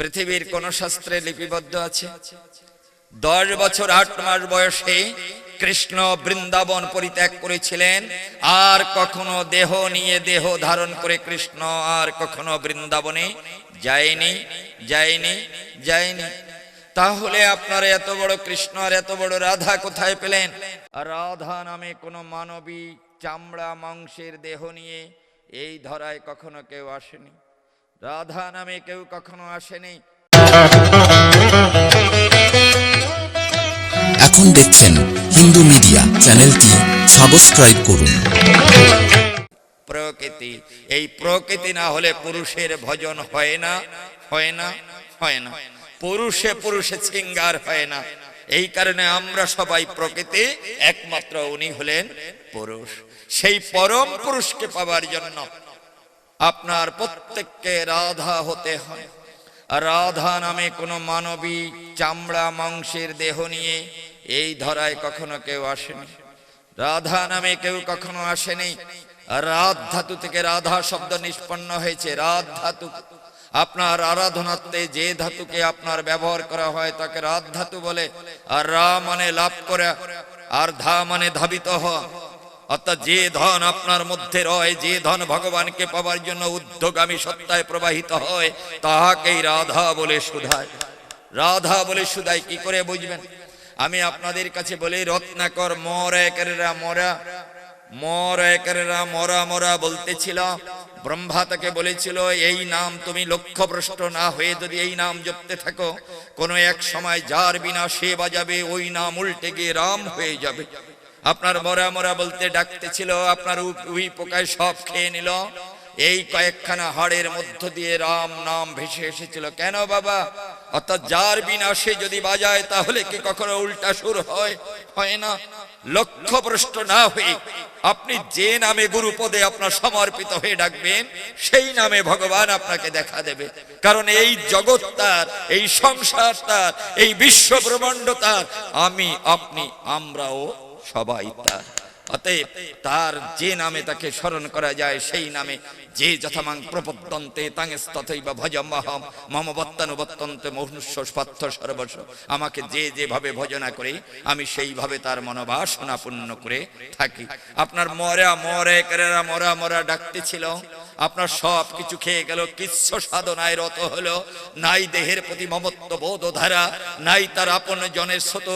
পৃথিবীর কোন শাস্ত্রে লিপিবদ্ধ আছে? দশ বছর আট মাস বয়সে কৃষ্ণ বৃন্দাবন পরিত্যাগ করেছিলেন। আর কখনো দেহ নিয়ে দেহ ধারণ করে কৃষ্ণ আর কখনো বৃন্দাবনে যায়নি যায়নি যায়নি। তাহলে আপনার এত বড় কৃষ্ণ আর এত বড় রাধা কোথায় পেলেন? রাধা নামে কোনো মানবী চামড়া মাংসের দেহ নিয়ে এই ধরায় কখনো কেউ আসেনি। রাধা নামে কেউ কখনো আসেনি। এখন দেখছেন হিন্দু মিডিয়া চ্যানেলটি সাবস্ক্রাইব করুন। প্রকৃতি এই প্রকৃতি না হলে পুরুষের ভজন হয় না হয় না হয় না। পুরুষে পুরুষে শৃঙ্গার হয় না। এই কারণে আমরা সবাই প্রকৃতি একমাত্র উনি হলেন পুরুষ। সেই পরম পুরুষকে পাওয়ার জন্য আপনার প্রত্যেককে রাধা হতে হয়। রাধা নামে কোনো মানবী চামড়া মাংসের দেহ নিয়ে এই ধরায় কখনো কেউ আসেনি। রাধা নামে কেউ কখনো আসেনি। রাধ ধাতু থেকে রাধা শব্দ নিষ্পন্ন হয়েছে। রাধ ধাতু, আপনার আরাধনাতে যে ধাতুকে আপনার ব্যবহার করা হয় তাকে রাধ ধাতু বলে। আর রা মানে লাভ করা, আর ধা মানে ধাবিত হওয়া। অর্থাৎ যে ধন আপনার মধ্যে রয়, যে ধন ভগবানকে পাওয়ার জন্য উদ্যোগামী সত্তায় প্রবাহিত হয়, তাহাকেই রাধা বলে সুধায় রাধা বলে সুধায় কি করে বুঝবেন? আমি আপনাদের কাছে বলি, রত্নাকর মর একেরা মরা, মর একেরা মরা মরা বলতেছিল। ব্রহ্মা তাকে বলেছিল, এই নাম তুমি লক্ষ্যভ্রষ্ট না হয়ে যদি এই নাম জপতে থাকো, কোনো এক সময় যার বিনা সে বাজাবে, ওই নাম উল্টে গিয়ে রাম হয়ে যাবে। আপনার মরা মরা বলতে ডাকতেছিল, আপনার উই পোকায় সব খেয়ে নিল। এই কয়েকখানা হাড়ের মধ্য দিয়ে রাম নাম ভেসে এসেছিল। কেন বাবা? অর্থাৎ যার বিনা সে যদি বাজায়, তাহলে কি কখনো উল্টা সুর হয়? হয় না। লক্ষ্যভ্রষ্ট না হয়ে আপনি যে নামে গুরুপদে আপনার সমর্পিত হয়ে ডাকবেন, সেই নামে ভগবান আপনাকে দেখা দেবে। কারণ এই জগৎ তার, এই সংসার তার, এই বিশ্ব ব্রহ্মাণ্ড তার। আমি, আপনি, আমরাও সবাই তার অতএব তার যে নামে তাকে স্মরণ করা যায়, সেই নামে যে যথামাং প্রপদ্যন্তে তাঙস্তথৈব ভজমহম মম বত্তানুবত্তন্তে মনুষ্য স্পার্থ সর্বস্ব। আমাকে যে যেভাবে ভজনা করে, আমি সেইভাবে তার মনোবাসনা পূর্ণ করে থাকি। আপনার মরা মরে কেরা মরা মরা ডাকতেছিল। আপনার সব কিছু খেয়ে গেল, কিচ্ছ সাধনায় রত হলো, নাই দেহের প্রতি মমত্ব বোধ ধারা, নাই তার আপন জনের শত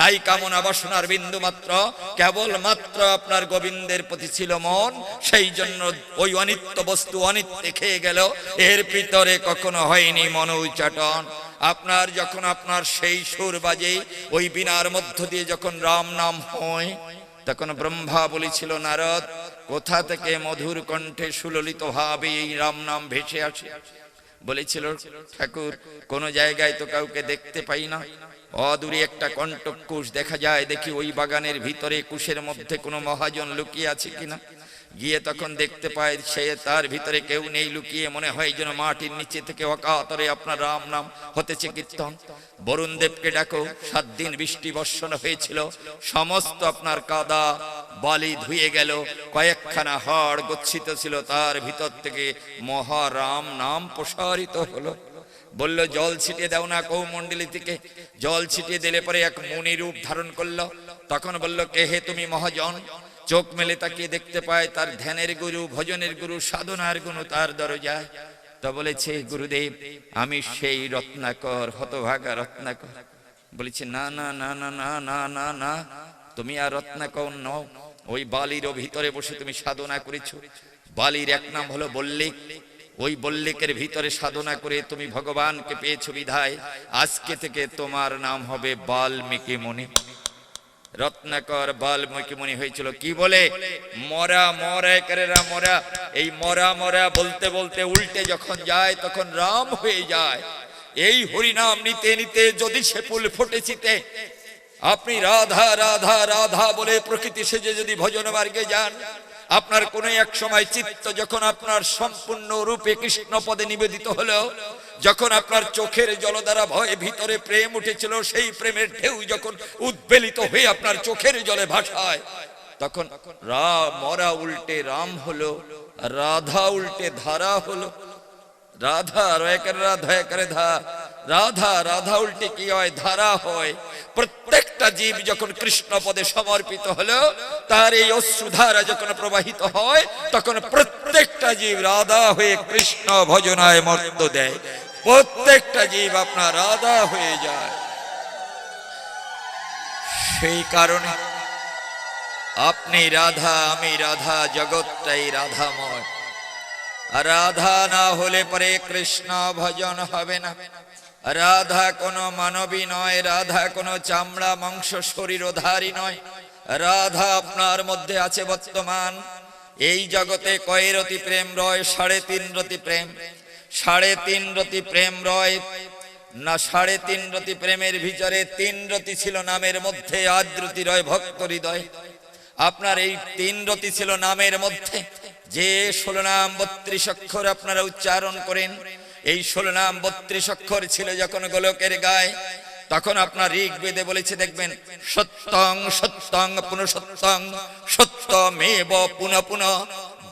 নাই কামনা বাসনার বিন্দু মাত্র কেবল মাত্র আপনার গোবিন্দের প্রতি ছিল মন, সেই জন্য ওই অনিত্য বস্তু অনিত্যে খেয়ে গেল, এর ভিতরে কখনো হয়নি মন উচ্চাটন। আপনার যখন আপনার সেই সুর বাজে, ওই বিনার মধ্য দিয়ে যখন রাম নাম হয়, তখন ব্রহ্মা বলেছিল, নারদ কোথা থেকে মধুর কণ্ঠে সুললিত ভাবে এই রাম নাম ভেসে আসে? বলেছিল, ঠাকুর, কোন জায়গায় তো কাউকে দেখতে পাই না। অদূরে একটা কণ্টক কুশ দেখা যায়, দেখি ওই বাগানের ভিতরে কুশের মধ্যে কোনো মহাজন লুকিয়ে আছে কিনা। গিয়ে তখন দেখতে পায়, সে তার ভিতরে কেউ নেই, লুকিয়ে মনে হয় যেন মাটির নিচে থেকে অকাতরে আপনার রাম নাম হতেছে কীর্তন বরুণ দেবকে ডাকো, সাত দিন বৃষ্টি বর্ষণ হয়েছিল, সমস্ত আপনার কাদা বালি ধুয়ে গেল। কয়েকখানা হাড় গচ্ছিত ছিল, তার ভিতর থেকে মহারাম নাম প্রসারিত হলো। বলল, জল ছিটিয়ে দাও না কৌমণ্ডলী থেকে। জল ছিটিয়ে দিলে পরে এক মুনি রূপ ধারণ করল। তখন বলল, কে হে তুমি মহাজন? চোখ মেলে তাকিয়ে দেখতে পায় তার ধ্যানের গুরু, ভজনের গুরু, সাধনার গুরু তার দরজায়। তা বলেছে, গুরুদেব, আমি সেই রত্নাকর, হতভাগা রত্নাকর। বলেছে, না না না না না না না না, তুমি আর রত্নাকর নও। ওই বালির ভিতরে বসে তুমি সাধনা করেছ। বালির এক নাম হলো বল্লিক। ওই বল্লিকের ভিতরে সাধনা করে তুমি ভগবানকে পেয়েছ বিধায়। আজকে থেকে তোমার নাম হবে বাল্মীকি মুনি রত্নাকর বাল্মীকি মুনি হয়েছিল। কি বলে? মরা মরা মরা। এই মরা মরা বলতে বলতে উল্টে যখন যায়, তখন রাম হয়ে যায়। এই হরিনাম নিতে নিতে যদি সে ফুল ফুটেছিতে আপনি রাধা রাধা রাধা বলে প্রকৃতি সেজে যদি ভজন মার্গে যান, আপনার কোন এক সময় চিত্ত যখন আপনার সম্পূর্ণ রূপে কৃষ্ণ পদে নিবেদিত হলো, যখন আপনার চোখের জল দ্বারা ভয়ে ভিতরে প্রেম উঠেছিল, সেই প্রেমের ঢেউ যখন উদ্বেলিত হয়ে আপনার চোখের জলে ভাসায়, তখন রা, মরা উল্টে রাম হলো, রাধা উল্টে ধারা হলো। রাধা রাধা ধা। রাধা রাধা উল্টে কি হয়? ধারা হয়। প্রত্যেকটা জীব যখন কৃষ্ণ পদে সমর্পিত হলো, তার এই অশ্রুধারা যখন প্রবাহিত হয়, তখন প্রত্যেকটা জীব রাধা হয়ে কৃষ্ণ ভজনায় মর্ত দেয়। প্রত্যেকটা জীব আপনার রাধা হয়ে যায়। সেই কারণে আপনি রাধা, আমি রাধা, জগৎটাই রাধাময়। রাধা না হলে পরে কৃষ্ণ ভজন হবে না। রাধা কোনো মানবী নয়, রাধা কোনো চামড়া, মাংস শরীরধারী নয়। রাধা আপনার মধ্যে আছে বর্তমান। এই জগতে কয়েরতি প্রেম রয়? সাড়ে তিন রতি প্রেম। সাড়ে তিন রতি প্রেম রয়। না, সাড়ে তিন রতি প্রেমের ভিতরে তিন রতি ছিল নামের মধ্যে আদ্রতি রয় ভক্ত হৃদয়। আপনার এই তিন রতি ছিল নামের মধ্যে। যে ষোলো নাম বত্রিশ অক্ষর আপনারা উচ্চারণ করেন। এই ষোলো নাম বত্রিশ অক্ষর ছিল যখন গোলকের গায়ে। তখন আপনার ঋগ বেদে বলেছে, দেখবেন, সত্যং সত্যং, পুনঃসত্যং, সত্যমেব পুনঃ পুনঃ,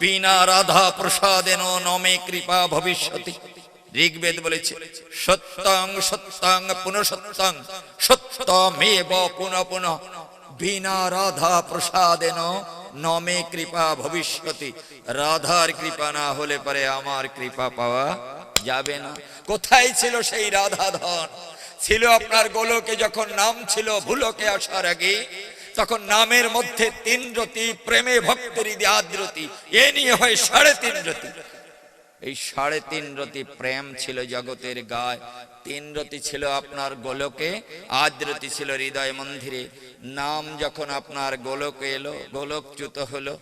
বিনা রাধা প্রসাদেন নমে কৃপা ভবিষ্যতি। ঋগ্বেদ বলেছে, সত্যং সত্যং, পুনঃসত্যং, সত্যমেব পুনঃ পুনঃ, বিনা রাধা প্রসাদেন নমে কৃপা ভবিষ্যতি। রাধার কৃপা না হলে পরে আমার কৃপা পাওয়া যাবে না। কোথায় ছিল সেই রাধা ধন ছিল আপনার গোলকে যখন নাম ছিল ভুলকে আসার আগে, তখন নামের মধ্যে তিন রতি, প্রেমে ভক্তরি আদ্রতি এ নিয়ে হয় সাড়ে তিন রতি। এই সাড়ে তিন রতি প্রেম ছিল জগতের গায়। তিন রতি ছিল আপনার গোলকে আদ্রতি ছিল হৃদয় মন্দিরে। নাম যখন আপনার গোলকে এলো, গোলকচ্যুত হলো,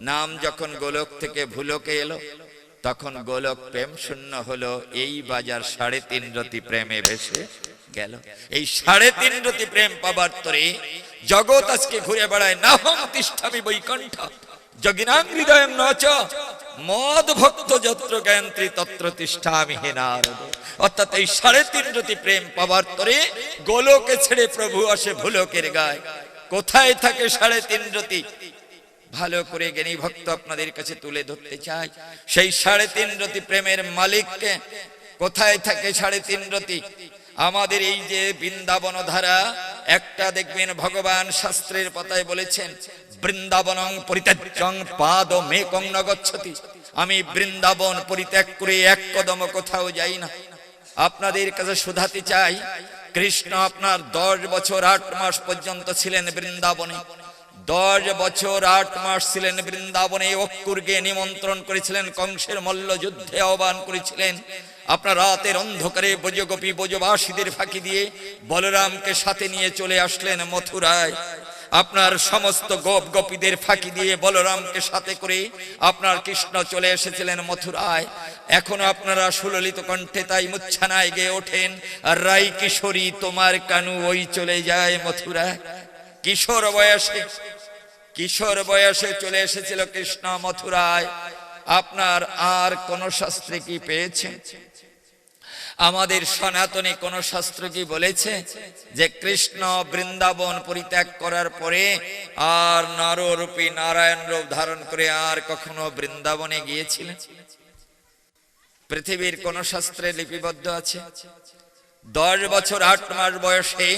নাম যখন গোলক থেকে ভুলকে এলো তখন গোলক প্রেম শূন্য হলো, এই বাজার সাড়ে তিন রতি প্রেমে ভেসে গেল। এই সাড়ে তিন রতি প্রেম পাবার তরে জগৎ আজকে ঘুরে বেড়ায় না হম তিষ্ঠামি বৈকণ্ঠ। যজ্ঞাং হৃদয় নচ, মদ ভক্ত যত্র জ্ঞান্ত্রী তত্র তিষ্ঠামি হে নারদ। অর্থাৎ এই সাড়ে তিন রতি প্রেম পাবার তরে গোলকে ছেড়ে প্রভু আসে ভুলকের গায়। কোথায় থাকে সাড়ে তিন রতি? ভালো করে জ্ঞানী ভক্ত আপনাদের কাছে তুলে ধরতে চাই। সেই সাড়ে তিন রতি প্রেমের মালিককে কোথায় থাকে সাড়ে তিন রতি? আমাদের এই যে বৃন্দাবন ধারা, একটা দেখবেন ভগবান শাস্ত্রের পাতায় বলেছেন, বৃন্দাবনং পরিত্যাজ্যং পাদ মেকং নগচ্ছতি আমি বৃন্দাবন পরিত্যাগ করে এক কদম কোথাও যাই না। আপনাদের কাছে শুধাতে চাই, কৃষ্ণ আপনার দশ বছর আট মাস পর্যন্ত ছিলেন বৃন্দাবনে। দশ বছর আট মাস ছিলেন বৃন্দাবনে অক্কুরকে নিমন্ত্রণ করেছিলেন, কংসের মল্ল যুদ্ধে আহ্বান করেছিলেন। আপনার রাতের অন্ধকারে বজগোপী বজবাসীদের ফাঁকি দিয়ে বলরামকে সাথে নিয়ে চলে আসলেন মথুরায়। আপনার সমস্ত গোপ গোপীদের ফাঁকি দিয়ে বলরামকে সাথে করে আপনার কৃষ্ণ চলে এসেছিলেন মথুরায়। এখনও আপনারা সুললিত কণ্ঠে তাই মুচ্ছানায় গিয়ে ওঠেন রাই কিশোরী, তোমার কানু ওই চলে যায় মথুরায়। কিশোর বয়সে কিশোর বয়সে চলে এসেছিল কৃষ্ণ মথুরায়। আপনার আর কোন শাস্ত্রে কি পেয়েছে? আমাদের সনাতনী কোন শাস্ত্র কি বলেছে যে কৃষ্ণ বৃন্দাবন পরিত্যাগ করার পরে আর নররূপী নারায়ণ রূপ ধারণ করে আর কখনো বৃন্দাবনে গিয়েছিলেন? পৃথিবীর কোন শাস্ত্রে লিপিবদ্ধ আছে? দশ বছর আট মাস বয়সে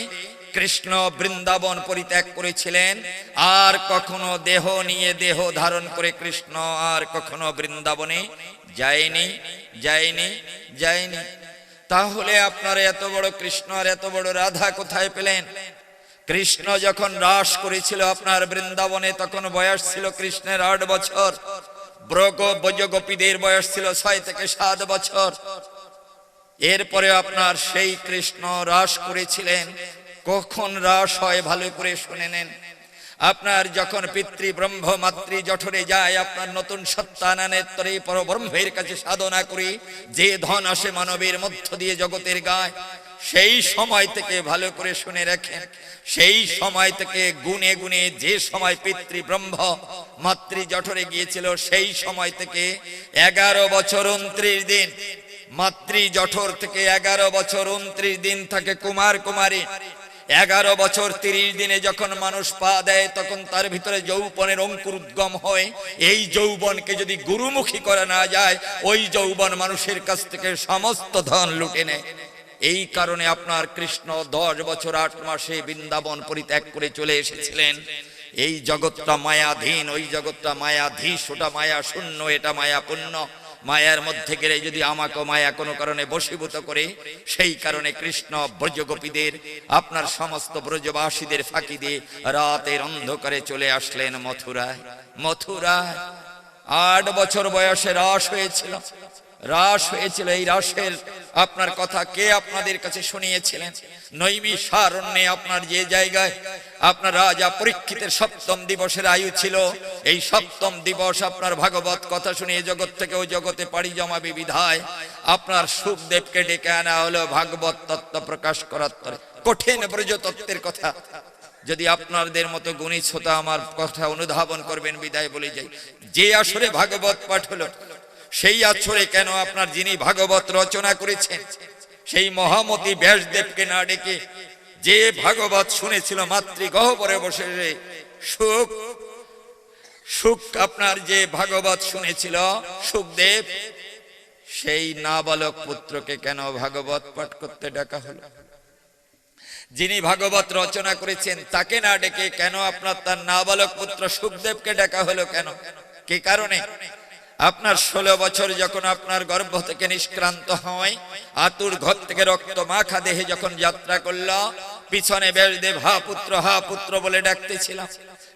কৃষ্ণ বৃন্দাবন পরিত্যাগ করেছিলেন। আর কখনো দেহ নিয়ে দেহ ধারণ করে কৃষ্ণ আর কখনো বৃন্দাবনে যায়নি যায়নি যায়নি। তাহলে আপনার এত বড় কৃষ্ণ আর এত বড় রাধা কোথায় পেলেন? কৃষ্ণ যখন রাস করেছিল আপনার বৃন্দাবনে, তখন বয়স ছিল কৃষ্ণের আট বছর। ব্রগ বজগোপীদের বয়স ছিল ছয় থেকে সাত বছর। এরপরে আপনার সেই কৃষ্ণ রাস করেছিলেন। কখন রাস হয় ভালো করে শুনে নেন। আপনার যখন পিতৃ ব্রহ্ম মাতৃ জঠরে যায়, আপনার নতুন সত্যানানের তরে পরব্রহ্মের কাছে সাধনা করি, যে ধন আসে মানবের মধ্য দিয়ে জগতের গায়, সেই সময় থেকে ভালো করে শুনে রাখেন। সেই সময় থেকে গুনে গুনে যে সময় পিতৃ ব্রহ্ম মাতৃ জঠরে গিয়েছিল, সেই সময় থেকে এগারো বছর উনত্রিশ দিন, মাতৃ জঠর থেকে এগারো বছর উনত্রিশ দিন থাকে কুমার কুমারী। এগারো বছর তিরিশ দিনে যখন মানুষ পা দেয়, তখন তার ভিতরে যৌবনের অঙ্কুর উদ্গম হয়। এই যৌবনকে যদি গুরুমুখী করা না যায়, ওই যৌবন মানুষের কাছ থেকে সমস্ত ধন লুটে নেয়। এই কারণে আপনার কৃষ্ণ দশ বছর আট মাসে বৃন্দাবন পরিত্যাগ করে চলে এসেছিলেন। এই জগৎটা মায়াধীন, ওই জগৎটা মায়াধীশ, ওটা মায়া শূন্য, এটা মায়া পূর্ণ মায়ার মধ্যে গেলে যদি আমাকে মায়া কোনো কারণে বশীভূত করে, সেই কারণে কৃষ্ণ ব্রজগোপীদের, আপনার সমস্ত ব্রজবাসীদের ফাঁকি দিয়ে রাতের অন্ধকারে চলে আসলেন মথুরায়। মথুরায় আট বছর বয়সে রাস হয়েছিল। রাস হয়েছিল এই রাসের আপনার কথা কে আপনাদের কাছে শুনিয়েছিলেন? নৈমি সারণ্যে আপনার যে জায়গায় আপনার রাজা পরীক্ষিতের সপ্তম দিবসের আয়ু ছিল, এই সপ্তম দিবস আপনার ভাগবত কথা শুনিয়ে জগৎ থেকে ওই জগতে পাড়ি জমাবে বিধায় আপনার সুখদেবকে ডেকে আনা হলো ভাগবত তত্ত্ব প্রকাশ করার তরে। কঠিন ব্রজ তত্ত্বের কথা। যদি আপনাদের মতো গুণী শ্রোতা আমার কথা অনুধাবন করবেন, বিদায় বলে যাই। যে আসরে ভাগবত পাঠ হলো সেই আসরে কেন আপনার যিনি ভাগবত রচনা করেছেন? সেই মহামতি ব্যাসদেবকে না ডেকে যে ভাগবত শুনেছিল মাতৃগহ্বরে বসে সুখ সুখ আপনার যে ভাগবত শুনেছিল, সুখদেব, সেই নাবালক পুত্রকে কেন ভাগবত পাঠ করতে ডাকা হলো? যিনি ভাগবত রচনা করেছেন, তাকে না ডেকে কেন আপনার তার নাবালক পুত্র সুখদেবকে ডাকা হলো কেন? কি কারণে? আপনার ষোলো বছর যখন আপনার গর্ভ থেকে নিষ্ক্রান্ত হয়, আতুর ঘর থেকে রক্ত মাখা দেহে যখন যাত্রা করল, পিছনে বেশ দেব হা পুত্র হা পুত্র বলে ডাকতেছিলাম।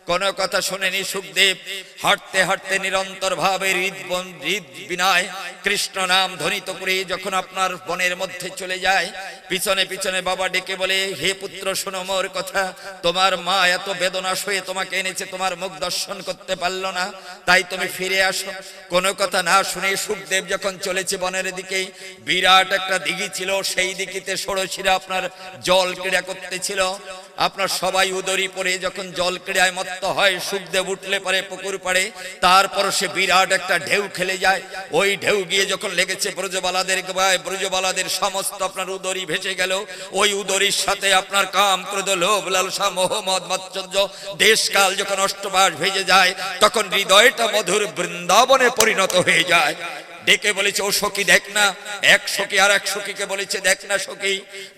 কোন কথা শুনেনি সুখদেব। হাঁটতে হাঁটতে নিরন্তর ভাবে হৃদ বন হৃদ বিনায়, কৃষ্ণ নাম ধ্বনিত করে যখন আপনার বনের মধ্যে চলে যায়, পিছনে পিছনে বাবা ডেকে বলে, হে পুত্র, শোনো মোর কথা। তোমার মা এত বেদনা হয়ে তোমাকে এনেছে, তোমার মুখ দর্শন করতে পারল না। তাই তুমি ফিরে আসো। কোনো কথা না শুনে সুখদেব যখন চলেছে বনের দিকে, বিরাট একটা দিঘি ছিল, সেই দিঘিতে ষোড়শিরা আপনার জল ক্রীড়া করতেছিল আপনার সবাই উদরি পরে যখন জল ক্রীড়ায় মত্ত হয়, সুখদেব উঠলে পারে পুকুর পাড়ে, তারপর সে বিরাট একটা ঢেউ খেলে যায়। ওই ঢেউ গিয়ে যখন লেগেছে ব্রজবালাদের গায়ে ব্রজবালাদের সমস্ত আপনার উদরি ভেসে গেল। ওই উদরির সাথে আপনার কাম ক্রোধ লোভ লালসা মোহাম্মদ মাৎসর্য। দেশকাল যখন অষ্টবাস ভেজে যায়, তখন হৃদয়টা মধুর বৃন্দাবনে পরিণত হয়ে যায়। ডেকে বলেছে, ও সখী দেখ না। এক সখী আর এক সখীকে বলেছে, দেখ না সখী,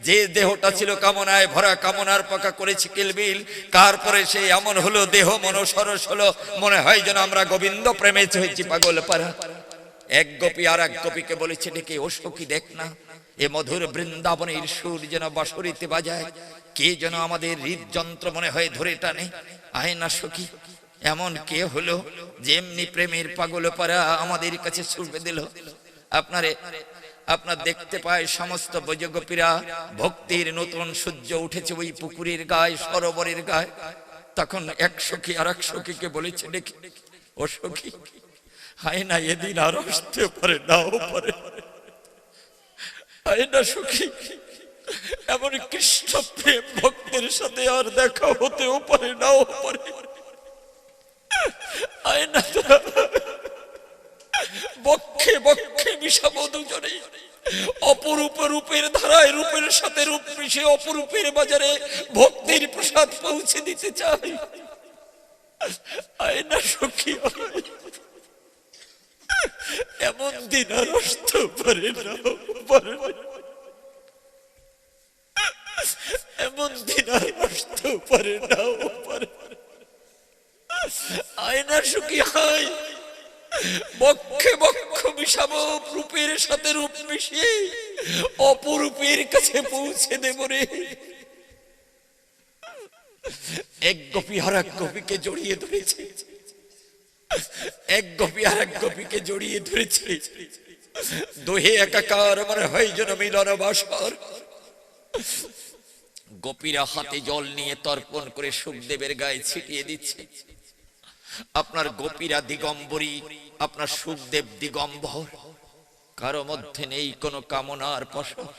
যে দেহটা ছিল কামনায় ভরা, কামনার পাকা করেছে কিলবিল, তারপরে সে এমন হলো, দেহ মন সরস হলো, মনে হয় যেন আমরা গোবিন্দ প্রেমে হয়েছি পাগল পারা এক গোপী আর এক গোপীকে বলেছে, ডেকে, ও সখী দেখ না, এ মধুর বৃন্দাবনের সুর যেন বাঁশরিতে বাজায়, কে যেন আমাদের হৃদযন্ত্র মনে হয় ধরে টানে। আয় না সখী এমন কে হলো যেমনি প্রেমের পাগল পারা আমাদের কাছে ছুটবে দিল? আপনারে, আপনার দেখতে পায় সমস্ত বৈজগোপীরা, ভক্তির নতুন সূর্য উঠেছে ওই পুকুরের গায়ে, সরোবরের গায়ে। তখন এক সখী আর এক সখীকে বলেছে, দেখি, ও সখী হায় না এদিন আর আসতে পারে নাও পারে। হায় না সখী, এমন কৃষ্ণ প্রেম ভক্তের সাথে আর দেখা হতেও পারে নাও পারে। বক্ষে বক্ষে মিশাবো দুজনে অপরূপ রূপের ধারায় রূপের সাথে রূপ মিশে অপরূপের বাজারে ভক্তির প্রসাদ পৌঁছে দিতে চাই আয় না সখী, এমন দিন আর আসতে পারে না এমন দিন আর পারে না, পারে। আয়না সুখী হয়। বক্ষে বক্ষ মিশাবো রূপের সাথে রূপ মিশিয়ে অপরূপের কাছে পৌঁছে দেব রে। এক গোপী আর এক গোপীকে জড়িয়ে ধরেছে। এক গোপী আর এক গোপীকে জড়িয়ে ধরেছে। দোহে একাকার মনে হয় যেন মিলন বাসর। গোপীরা হাতে জল নিয়ে তর্পণ করে সুখদেবের গায়ে ছিটিয়ে দিচ্ছে। আপনার গোপীরা দিগম্বরী, আপনার সুখদেব দিগম্বর। কারও মধ্যে নেই কোনো কামনার পশর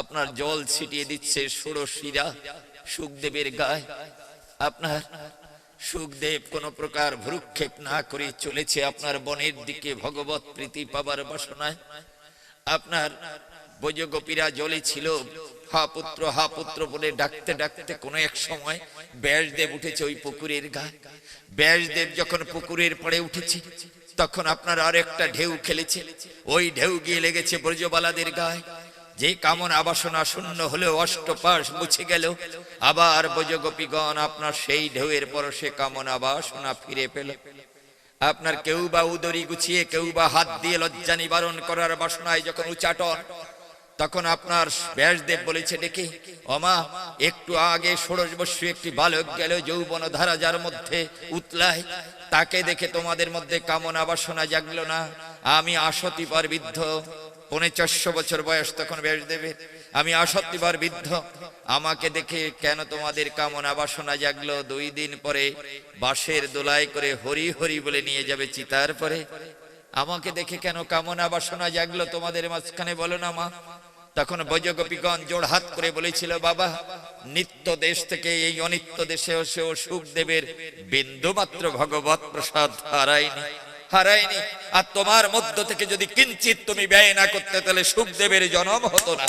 আপনার জল ছিটিয়ে দিচ্ছে ষোড়শীরা সুখদেবের গায়ে। আপনার সুখদেব কোন প্রকার ভ্রুক্ষেপ না করে চলেছে আপনার বনের দিকে ভগবত প্রীতি পাবার বাসনায়। আপনার বৈজগোপীরা জলে ছিল হা পুত্র হা পুত্র বলে ডাকতে ডাকতে কোনো এক সময় ব্যাসদেব উঠেছে ওই পুকুরের গায়ে ব্যাসদেব যখন পুকুরের পড়ে উঠেছে, তখন আপনার আর একটা ঢেউ খেলেছে। ওই ঢেউ গিয়ে লেগেছে ব্রজবালাদের গায়ে। যে কামনা বাসনা শূন্য হলেও অষ্টপাশ মুছে গেল। আবার বজগোপীগণ আপনার সেই ঢেউয়ের পর সে কামনা বাসনা ফিরে পেল। আপনার কেউ বা উদরি গুছিয়ে, কেউ বা হাত দিয়ে লজ্জা নিবারণ করার বাসনায় যখন উচাটন তখন আপনার ব্যাসদেব বলেছে ডেকে অমা একটু আগে ষোড়শ বর্ষ একটি বালক গেল যৌবন ধারা যার মধ্যে উতলায়। তাকে দেখে তোমাদের মধ্যে কামনা বাসনা জাগলো না। আমি আসতিবার বৃদ্ধ পৌনে চারশো বছর বয়স তখন ব্যাসদেবের। আমি আসতিবার বৃদ্ধ, আমাকে দেখে কেন তোমাদের কামনা বাসনা জাগলো? দুই দিন পরে বাঁশের দোলায় করে হরি হরি বলে নিয়ে যাবে চিতার পরে। আমাকে দেখে কেন কামনা বাসনা জাগলো? তোমাদের মাঝখানে বলো না, মা। তখন বৈজগোপীগণ জোড় হাত করে বলেছিল, বাবা, নিত্য দেশ থেকে এই অনিত্য দেশে এসেও সুখদেবের বিন্দু মাত্র ভগবত প্রসাদ হারায়নি। হারায়নি। আর তোমার মধ্য থেকে যদি কিঞ্চিত তুমি ব্যয় না করতে, তাহলে সুখদেবের জন্ম হতো না।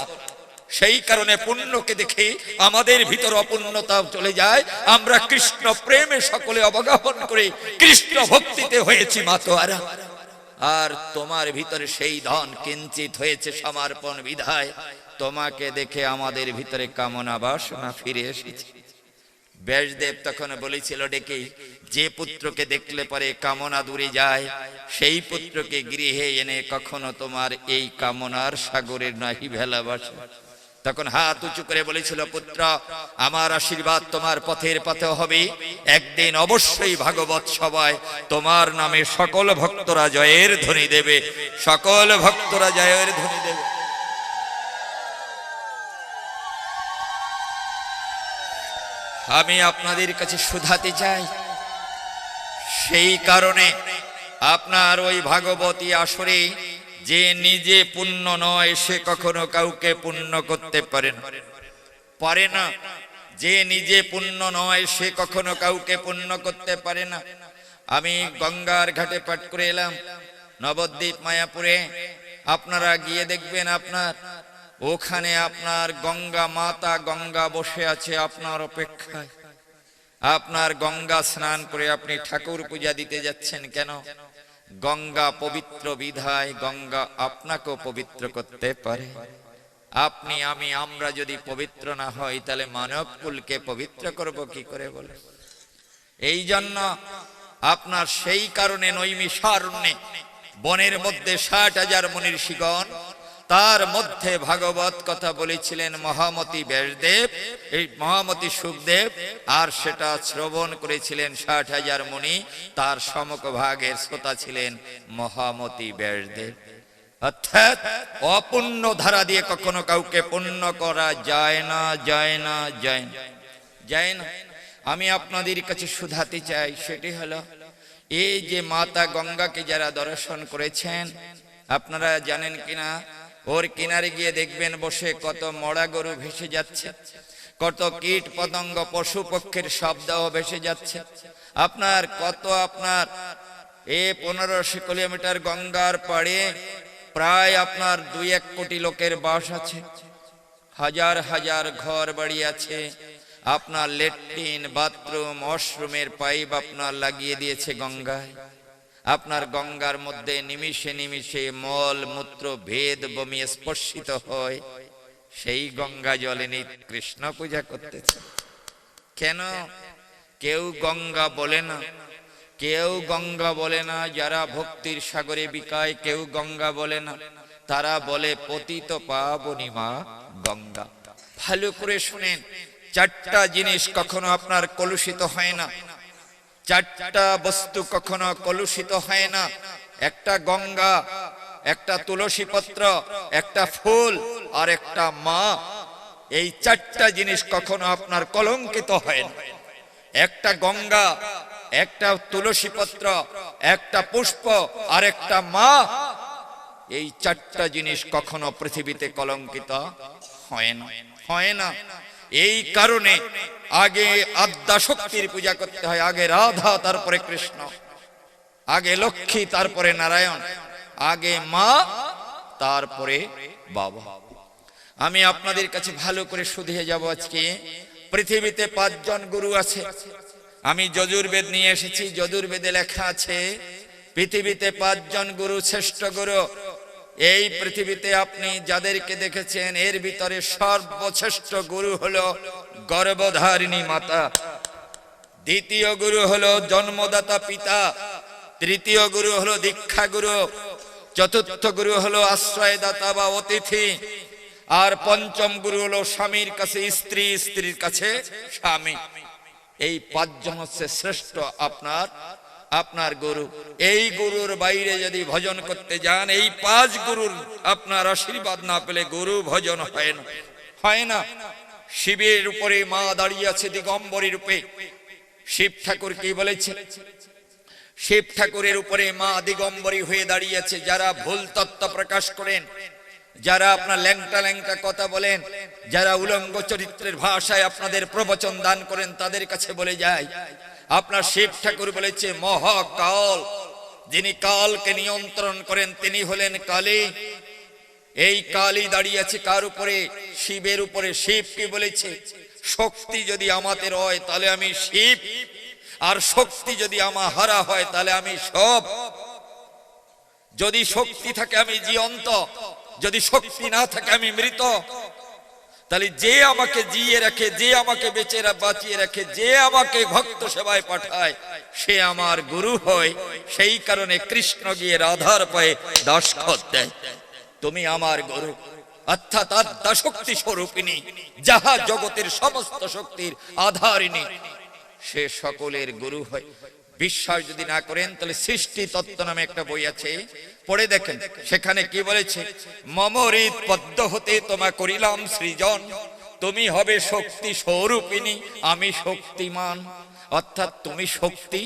সেই কারণে পুণ্যকে দেখে আমাদের ভিতর অপূর্ণতা চলে যায়। আমরা কৃষ্ণ প্রেমে সকলে অবগাহন করে কৃষ্ণ ভক্তিতে হয়েছি মাতোয়ারা আর তোমার ভিতরে সেই ধন কিঞ্চিত হয়েছে সমর্পণ বিধায়, তোমাকে দেখে আমাদের ভিতরে কামনা বাসনা ফিরে এসেছে। ব্যাসদেব তখন বলেছিল, ডেকে, যে পুত্রকে দেখলে পরে কামনা দূরে যায়, সেই পুত্রকে গৃহে এনে কখনো তোমার এই কামনার সাগরের নাহি ভেলা বাসে। তখন হাত উঁচু করে বলেছিল, পুত্র, আমার আশীর্বাদ তোমার পথের পথে হবে। একদিন অবশ্যই ভাগবত সবাই তোমার নামে সকল ভক্তরা জয়ের ধ্বনি দেবে। সকল ভক্তরা জয়ের ধ্বনি দেবে। আমি আপনাদের কাছে শুধাতে চাই। সেই কারণে আপনার ওই ভাগবতী আসরে যে নিজে পুণ্য নয়, সে কখনো কাউকে পুণ্য করতে পারে না। পারে না। যে নিজে পুণ্য নয়, সে কখনো কাউকে পুণ্য করতে পারে না। আমি গঙ্গার ঘাটে পাঠ করে এলাম, নবদ্বীপ, মায়াপুরে। আপনারা গিয়ে দেখবেন আপনার, ওখানে আপনার গঙ্গা মাতা গঙ্গা বসে আছে আপনার অপেক্ষায়। আপনার গঙ্গা স্নান করে আপনি ঠাকুর পূজা দিতে যাচ্ছেন কেন? গঙ্গা পবিত্র বিধায় গঙ্গা আপনাকেও পবিত্র করতে পারে। আপনি, আমি, আমরা যদি পবিত্র না হই, তাহলে মানব কুলকে পবিত্র করব কি করে বলে? এই জন্য আপনার সেই কারণে নৈমিষারণ্যে বনের মধ্যে ষাট হাজার মনির শিগণ তার মধ্যে ভাগবত কথা বলেছিলেন মহামতি ব্যাসদেব। এই মহামতি সুখদেব, আর সেটা শ্রবণ করেছিলেন ষাট হাজার মুনি, তার সমক ভাগের শ্রোতা ছিলেন মহামতি ব্যাসদেব। অর্থাৎ অপুণ্য ধারা দিয়ে কখনো কাউকে পুণ্য করা যায় না যায় না যায় না। যায় না। আমি আপনাদের কাছে শুধাতে চাই, সেটি হলো, এই যে মাতা গঙ্গাকে যারা দর্শন করেছেন, আপনারা জানেন কিনা? ওর কিনারে গিয়ে দেখবেন বসে কত মরা গরু ভেসে যাচ্ছে, কত কীট পতঙ্গ পশু পক্ষের শব্দও ভেসে যাচ্ছে। আপনার কত আপনার এ পনেরোশো কিলোমিটার গঙ্গার পাড়ে প্রায় আপনার দুই এক কোটি লোকের বাস আছে। হাজার হাজার ঘর বাড়ি আছে, আপনার লেট্রিন, বাথরুম, ওয়াশরুমের পাইপ আপনার লাগিয়ে দিয়েছে গঙ্গায়। আপনার গঙ্গার মধ্যে নিমিষে নিমিশে মল, মূত্র, ভেদ বমি স্পর্শিত হয়। সেই গঙ্গা জলে নিত কৃষ্ণ পূজা করতেছে। কেন? কেউ গঙ্গা বলে না। কেউ গঙ্গা বলে না, যারা ভক্তির সাগরে বিকায়, কেউ গঙ্গা বলে না। তারা বলে, পতিত পাবনি মা গঙ্গা। ভালো করে শুনেন, চারটা জিনিস কখনো আপনার কলুষিত হয় না। চারটা বস্তু কখনো কলুষিত হয় না। একটা গঙ্গা, একটা তুলসী পত্র, একটা ফুল আর একটা মা। এই চারটা জিনিস কখনো আপনার কলঙ্কিত হয় না। একটা গঙ্গা, একটা তুলসী পত্র, একটা পুষ্প আর একটা মা। এই চারটা জিনিস কখনো পৃথিবীতে কলঙ্কিত হয় না। হয় না। এই কারণে আগে আদ্যা শক্তির পূজা করতে হয়, আগে রাধা, তারপরে কৃষ্ণ, আগে লক্ষ্মী, তারপরে নারায়ণ, আগে মা, তারপরে বাবা। আমি আপনাদের কাছে ভালো করে শুধিয়ে যাব আজকে। পৃথিবীতে পাঁচজন গুরু আছে। আমি যজুর্বেদ নিয়ে এসেছি, যজুর্বেদে লেখা আছে, পৃথিবীতে পাঁচজন গুরু শ্রেষ্ঠ গুরু। এই পৃথিবীতে আপনি যাদেরকে দেখেছেন, এর ভিতরে সর্বশ্রেষ্ঠ গুরু হলো গর্ভধারিণী মাতা। দ্বিতীয় গুরু হলো জন্মদাতা পিতা। তৃতীয় গুরু হলো দীক্ষা গুরু। চতুর্থ গুরু হলো আশ্রয়দাতা বা অতিথি। আর পঞ্চম গুরু হলো স্বামীর কাছে স্ত্রী, স্ত্রীর কাছে স্বামী। এই পাঁচজন হচ্ছে শ্রেষ্ঠ আপনার আপনার গুরু। এই গুরুর বাইরে যদি ভজন করতে যান, এই পাঁচ গুরুর আপনার আশীর্বাদ না পেলে গুরু ভজন হয় না। হয় না। শিবের উপরে মা দাঁড়িয়ে আছে দিগম্বরী রূপে। শিব ঠাকুর কি বলেছে? শিব ঠাকুরের উপরে মা দিগম্বরী হয়ে দাঁড়িয়েছে যারা ভুল তত্ত্ব প্রকাশ করেন, যারা আপনার ল্যাংটা ল্যাংটা কথা বলেন, যারা উলঙ্গ চরিত্রের ভাষায় আপনাদের প্রবচন দান করেন, তাদের কাছে বলে যায়, আপনার শিব ঠাকুর বলেছে, মহাকাল, যিনি কালকে নিয়ন্ত্রণ করেন, তিনি হলেন কালী। এই কালী দাঁড়িয়ে আছে কার উপরে? শিবের উপরে। শিব কি বলেছে? শক্তি যদি আমাদের হয়, তাহলে আমি শিব। আর শক্তি যদি আমার হারা হয়, তাহলে আমি সব। যদি শক্তি থাকে, আমি জীবন্ত। যদি শক্তি না থাকে, আমি মৃত। তাহলে যে আমাকে জিয়ে রাখে, যে আমাকে বেঁচে বাঁচিয়ে রাখে, যে আমাকে ভক্ত সেবায় পাঠায়, সে আমার গুরু হয়। সেই কারণে কৃষ্ণ গিয়ে রাধার পায়ে দাসখত দেয়। তুমি আমার গুরু। অর্থাৎ আদ্যা শক্তি স্বরূপিনী যাহা জগতের সমস্ত শক্তির আধারিণী। সে সকলের গুরু হয়। বিশ্বাস যদি না করেন, তাহলে সৃষ্টি তত্ত্ব নামে একটা বই আছে। পড়ে দেখেন, সেখানে কি বলেছে? মমরিত পদ্ম হতে তোমা করিলাম সৃজন। তুমি হবে শক্তি স্বরূপিনী আমি শক্তিমান। অর্থাৎ তুমি শক্তি,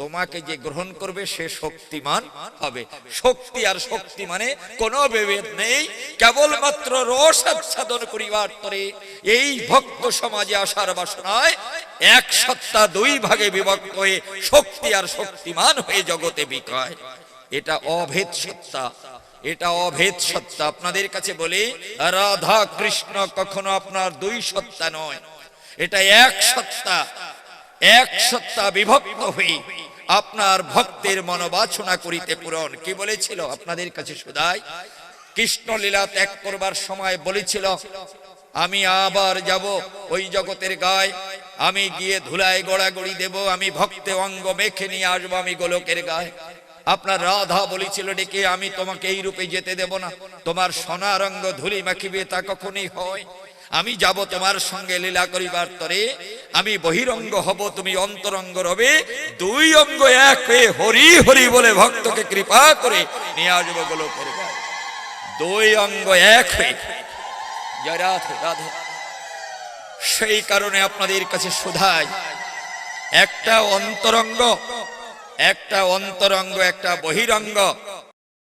তোমাকে যে গ্রহণ করবে সে শক্তিমান হবে। শক্তি আর শক্তি মানে কোনো বিভেদ নেই, কেবলমাত্র রস আচ্ছাদন করিবার তরে। এই ভক্ত সমাজে আসার বাসনায় এক সত্তা দুই ভাগে বিভক্ত হয়ে শক্তি আর শক্তিমান হয়ে জগতে বিকয় এটা অভেদ সত্তা, এটা অভেদ সত্তা। আপনাদের কাছে বলি, রাধা কৃষ্ণ কখনো আপনার দুই সত্তা নয়। এটা এক সত্তা এক সত্তা বিভক্ত হয়ে আপনার ভক্তের মনোবাসনা করিতে পূরণ। কি বলেছিল আপনাদের কাছে সুদাই? কৃষ্ণ লীলা ত্যাগ করবার সময় বলেছিল, আমি আবার যাব ওই জগতের গায়। আমি গিয়ে ধুলায় গড়াগড়ি দেব, আমি ভক্তে অঙ্গ মেখে নিয়ে আসব আমি গোলকের গায়ে। আপনার রাধা বলেছিল ডেকে, আমি তোমাকে এই রূপে যেতে দেব না। তোমার সোনা রঙ্গ ধুলি মাখিবে তা কখনই হয়। আমি যাব তোমার সঙ্গে লীলা করিবার তরে। আমি বহিরঙ্গ হব, তুমি অন্তরঙ্গ রবে। দুই অঙ্গ এক হয়ে হরি হরি বলে ভক্তকে কৃপা করে নিয়ে আসব গোলকের গায়ে দুই অঙ্গ এক হয়ে। জয় রাধে রাধে। সেই কারণে আপনাদের কাছে শোধায় একটা অন্তরঙ্গ একটা অন্তরঙ্গ, একটা বহিরঙ্গ